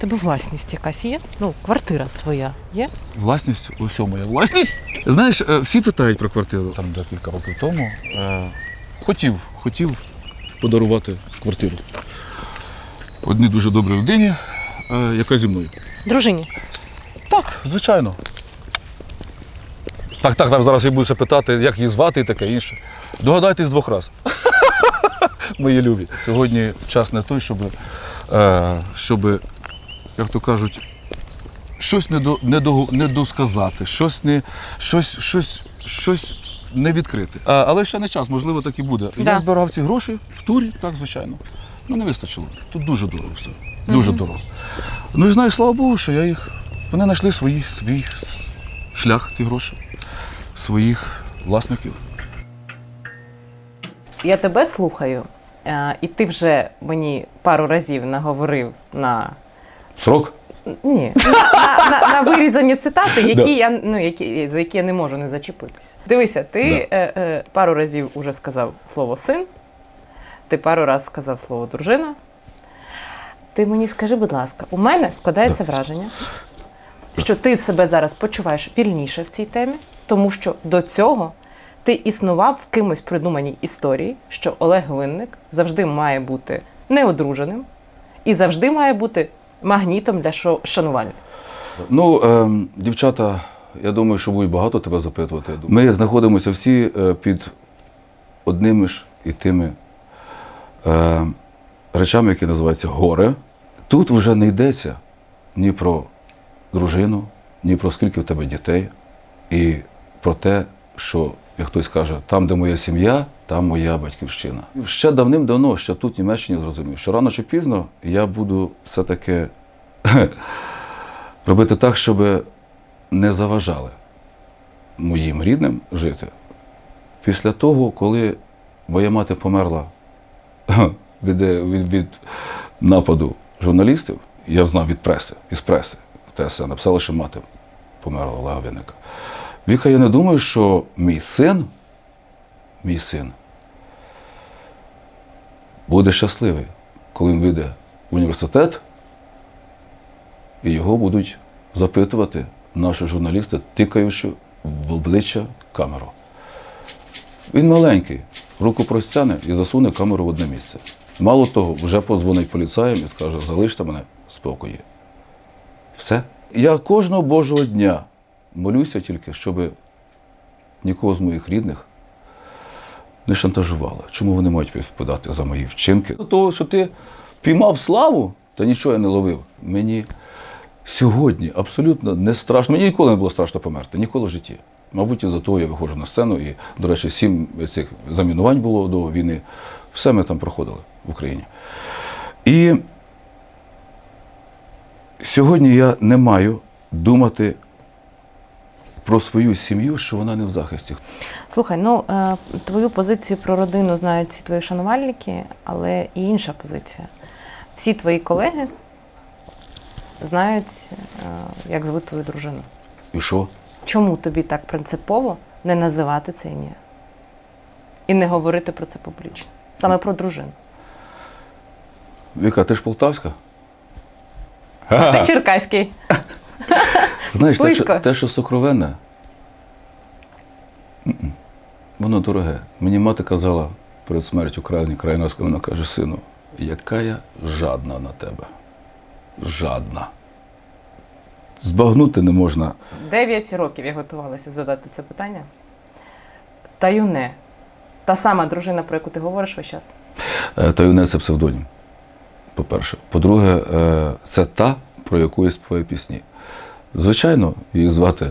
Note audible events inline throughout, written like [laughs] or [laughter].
Тебе власність якась є? Ну, квартира своя є? Власність, усе моя власність. Знаєш, е, всі питають про квартиру. Там декілька років тому. е, Хотів, хотів подарувати квартиру. Одній дуже добрій людині, е, яка зі мною. Дружині. Так, звичайно. Так, так, так, зараз я буду питати, як її звати і таке інше. Догадайтесь двох раз. [laughs] Мої любі. Сьогодні час не той, щоб, е, щоб як то кажуть, щось не, до, не, до, не досказати, щось не, щось, щось, щось не відкрити. А, але ще не час, можливо, так і буде. Да. Я збирав ці гроші в турі, так, звичайно. Ну, не вистачило. Тут дуже дорого все. Дуже дорого. Ну і знаєш, слава Богу, що я їх. Вони знайшли свій, свій шлях, ті гроші, своїх власників. Я тебе слухаю, е, і ти вже мені пару разів наговорив на. Срок? Ні, на, на, на, вирізані цитати, які Да. я ну які за які я не можу не зачепитися. Дивися, ти Да. е, е, пару разів уже сказав слово син, ти пару разів сказав слово дружина. Ти мені скажи, будь ласка, у мене складається враження, що ти себе зараз почуваєш вільніше в цій темі, тому що до цього ти існував в кимось придуманій історії, що Олег Винник завжди має бути неодруженим і завжди має бути магнітом для шанувальниць. Ну, ем, дівчата, я думаю, що будуть багато тебе запитувати. я думаю. Ми знаходимося всі е, під одними ж і тими е, речами, які називаються горе. Тут вже не йдеться ні про дружину, ні про скільки в тебе дітей, і про те, що, як хтось каже, там, де моя сім'я, там моя батьківщина. Ще давним-давно, ще тут в Німеччині зрозумів, що рано чи пізно я буду все-таки [laughs] робити так, щоб не заважали моїм рідним жити. Після того, коли моя мати померла [laughs] від, від, від нападу журналістів, я знав від преси, із преси, ТСН, написали, що мати померла Олега Винника. Віка, я не думаю, що мій син, мій син, буде щасливий, коли він вийде в університет і його будуть запитувати наші журналісти, тикаючи в обличчя камеру. Він маленький, руку простягне і засуне камеру в одне місце. Мало того, вже позвонить поліцаям і скаже, залиште мене спокої. Все. Я кожного Божого дня молюся тільки, щоб нікого з моїх рідних не шантажували. Чому вони мають відповідати за мої вчинки? До того, що ти піймав славу, та нічого я не ловив. Мені сьогодні абсолютно не страшно. Мені ніколи не було страшно померти, ніколи в житті. Мабуть, із-за того я виходжу на сцену, і, до речі, сім цих замінувань було до війни. Все ми там проходили в Україні. І сьогодні я не маю думати про свою сім'ю, що вона не в захисті. Слухай, ну е, твою позицію про родину знають всі твої шанувальники, але і інша позиція. Всі твої колеги знають, е, як звуть твою дружину. І що? Чому тобі так принципово не називати це ім'я? І не говорити про це публічно? Саме про дружину. Віка, ти ж полтавська? Ти черкаський. [laughs] Знаєш, те що, те, що сокровенне, воно дороге. Мені мати казала перед смертю крайні крайноська, вона каже, сину, яка я жадна на тебе. Жадна. Збагнути не можна. Дев'ять років я готувалася задати це питання. Та юне. Та сама дружина, про яку ти говориш весь час. Е, Таюне це псевдонім. По-перше. По-друге, е, це та, про яку я співаю пісні. Звичайно, її звати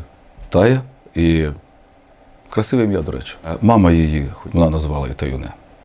Тая і красиве ім'я, до речі. Мама її, вона назвала її Таюне.